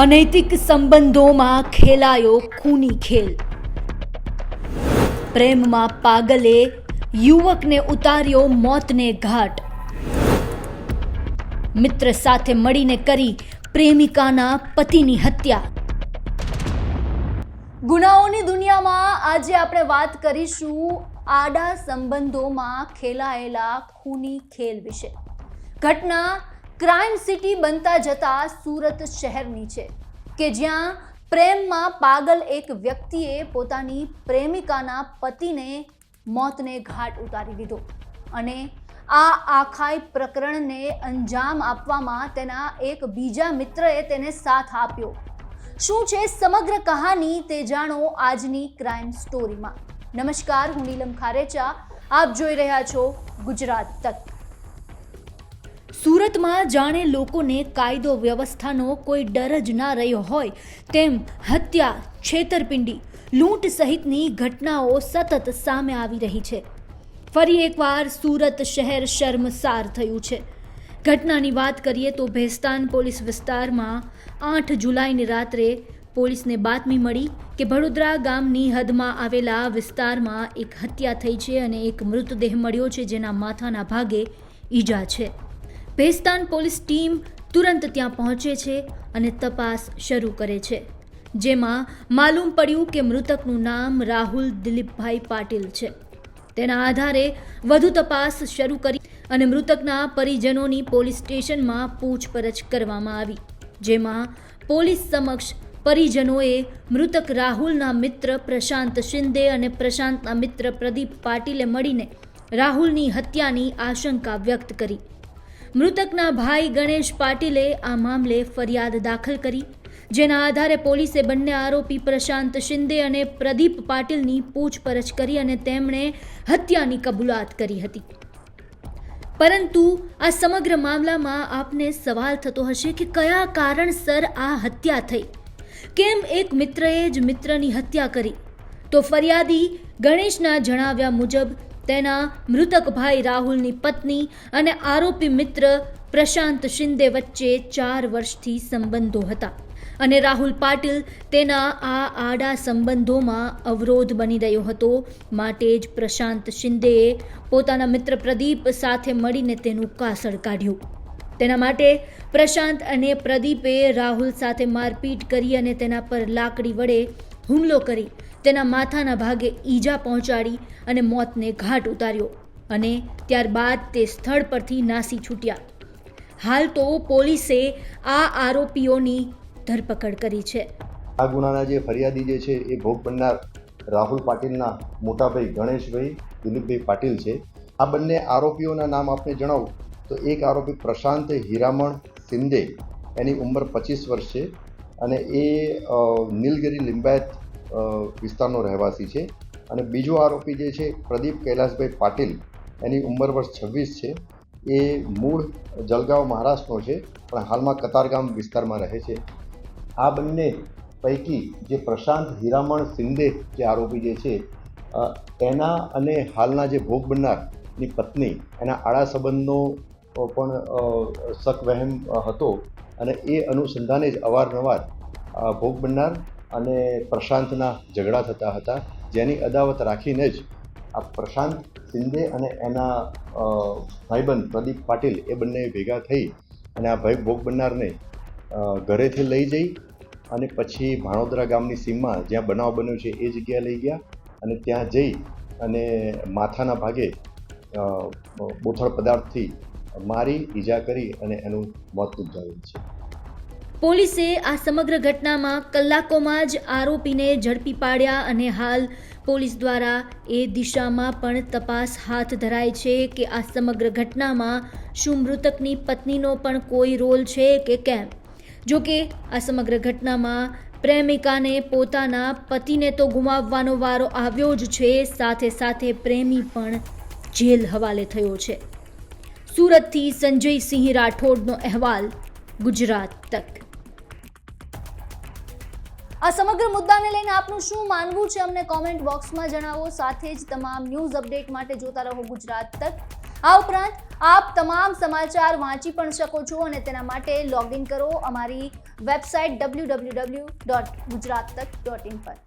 અનૈતિક સંબંધોમાં ખેલાયો ખૂની ખેલ. પ્રેમમાં પાગલે યુવકને ઉતાર્યો મોતને ઘાટ. મિત્ર સાથે મળીને કરી પ્રેમિકાના પતિની હત્યા. ગુનાઓની દુનિયામાં આજે આપણે વાત કરીશું આડા સંબંધોમાં ખેલાયેલા ખૂની ખેલ વિશે. ઘટના ક્રાઇમ સિટી બનતા જતા સુરત શહેરની છે કે જ્યાં પ્રેમમાં પાગલ એક વ્યક્તિએ પોતાની પ્રેમિકાના પતિને મોતને ઘાટ ઉતારી દીધો અને આ આખાઈ પ્રકરણને અંજામ આપવામાં તેના એક બીજા મિત્રએ તેને સાથ આપ્યો. શું છે સમગ્ર કહાની તે જાણો આજની ક્રાઇમ સ્ટોરીમાં. નમસ્કાર, હું નીલમ ખારેચા. આપ જોઈ રહ્યા છો ગુજરાત તક. સુરતમાં જાણે લોકોને કાયદો વ્યવસ્થાનો કોઈ ડર જ ના રહ્યો હોય તેમ હત્યા, છેતરપિંડી, લૂંટ સહિતની ઘટનાઓ સતત સામે આવી રહી છે. ફરી એકવાર સુરત શહેર શર્મસાર થયું છે. ઘટનાની વાત કરીએ તો ભેસ્તાન પોલીસ વિસ્તારમાં આઠ જુલાઈની રાત્રે પોલીસને બાતમી મળી કે વડોદરા ગામની હદમાં આવેલા વિસ્તારમાં એક હત્યા થઈ છે અને એક મૃતદેહ મળ્યો છે જેના માથાના ભાગે ઈજા છે. ભેસ્તાન પોલીસ ટીમ તુરંત ત્યાં પહોંચે છે અને તપાસ શરૂ કરે છે. જેમાં માલુમ પડ્યું કે મૃતકનું નામ રાહુલ દિલીપભાઈ પાટીલ છે. તેના આધારે વધુ તપાસ શરૂ કરી અને મૃતકના પરિજનોની પોલીસ સ્ટેશનમાં પૂછપરછ કરવામાં આવી, જેમાં પોલીસ સમક્ષ પરિજનોએ મૃતક રાહુલના મિત્ર પ્રશાંત શિંદે અને પ્રશાંતના મિત્ર પ્રદીપ પાટીલે મળીને રાહુલની હત્યાની આશંકા વ્યક્ત કરી. મૃતકના ભાઈ ગણેશ પાટીલે આ મામલે ફરિયાદ દાખલ કરી. જેના આધારે પોલીસે બંને આરોપી પ્રશાંત શિંદે અને પ્રદીપ પાટીલની પૂછપરછ કરી અને તેમણે હત્યાની કબૂલાત કરી હતી. પરંતુ આ સમગ્ર મામલામાં આપને સવાલ થતો હશે કે કયા કારણસર આ હત્યા થઈ? કેમ એક મિત્રએ જ મિત્રની હત્યા કરી? તો ફરિયાદી ગણેશના જણાવ્યા મુજબ તેના મૃતક ભાઈ રાહુલની પત્ની અને આરોપી મિત્ર પ્રશાંત શિંદે વચ્ચે ચાર વર્ષથી સંબંધો હતા. અને રાહુલ પાટીલ તેના આ આડા સંબંધોમાં અવરોધ બની રહ્યો હતો માટે જ પ્રશાંત શિંદેએ પોતાના મિત્ર પ્રદીપ સાથે મળીને તેનું કાસળ કાઢ્યું. તેના માટે પ્રશાંત અને પ્રદીપે રાહુલ સાથે મારપીટ કરી અને તેના પર લાકડી વડે હુમલો કરી તેના માથાના ભાગે ઈજા પહોંચાડી અને મોતને ઘાટ ઉતાર્યો અને ત્યારબાદ તે સ્થળ પરથી નાસી છૂટ્યા. હાલ તો પોલીસે આ આરોપીઓની ધરપકડ કરી છે. આ ગુનાના જે ફરિયાદી જે છે એ ભોગ બનનાર રાહુલ પાટીલના મોટાભાઈ ગણેશભાઈ, દિલીપભાઈ પાટીલ છે. આ બંને આરોપીઓના નામ આપને જણાવું તો એક આરોપી પ્રશાંત હીરામણ સિંદે એની ઉંમર પચીસ વર્ષ છે. અને એ નીલગિરી લિંબાયત વિસ્તારનો રહેવાસી છે. અને બીજો આરોપી જે છે, પ્રદીપ કૈલાસભાઈ પાટીલ, એની ઉંમર વર્ષ છવ્વીસ છે. એ મૂળ જલગાંવ મહારાષ્ટ્રનો છે, પણ હાલમાં કતારગામ વિસ્તારમાં રહે છે. આ બંને પૈકી જે પ્રશાંત હીરામણ શિંદે જે આરોપી જે છે એના અને હાલના જે ભોગ બનનારની પત્ની, એના આડા સંબંધનો પણ શકવહેમ શક વહેમ હતો અને એ અનુસંધાને જ અવારનવાર ભોગ બનનાર અને પ્રશાંતના ઝઘડા થતા હતા. જેની અદાવત રાખીને જ આ પ્રશાંત શિંદે અને એના ભાઈબંધ પ્રદીપ પાટીલ એ બંને ભેગા થઈ અને આ ભાઈ ભોગ બનનારને ઘરેથી લઈ જઈ અને પછી ભાણોદરા ગામની સીમમાં જ્યાં બનાવ બન્યો છે એ જગ્યાએ લઈ ગયા અને ત્યાં જઈ અને માથાના ભાગે બોથળ પદાર્થથી મારી ઈજા કરી અને એનું મોત નિપજાવ્યું છે. પોલીસે આ સમગ્ર ઘટનામાં કલાકોમાં જ આરોપીને ઝડપી પાડ્યા અને હાલ પોલીસ દ્વારા એ દિશામાં પણ તપાસ હાથ ધરાય છે કે આ સમગ્ર ઘટનામાં શું મૃતકની પત્નીનો પણ કોઈ રોલ છે કે કેમ? જો કે આ સમગ્ર ઘટનામાં પ્રેમિકાને પોતાના પતિને તો ગુમાવવાનો વારો આવ્યો જ છે, સાથે સાથે પ્રેમી પણ જેલ હવાલે થયો છે. સુરતથી સંજયસિંહ રાઠોડનો અહેવાલ ગુજરાત તક. આ સમગ્ર મુદ્દાને લઈને આપનું શું માનવું છે અમને કોમેન્ટ બોક્સમાં જણાવો. સાથે જ તમામ ન્યૂઝ અપડેટ માટે જોતા રહો ગુજરાત તક. આ ઉપરાંત આપ તમામ સમાચાર વાંચી પણ શકો છો અને તેના માટે લોગિન કરો અમારી website W W W dot Gujarat Tak dot in પર.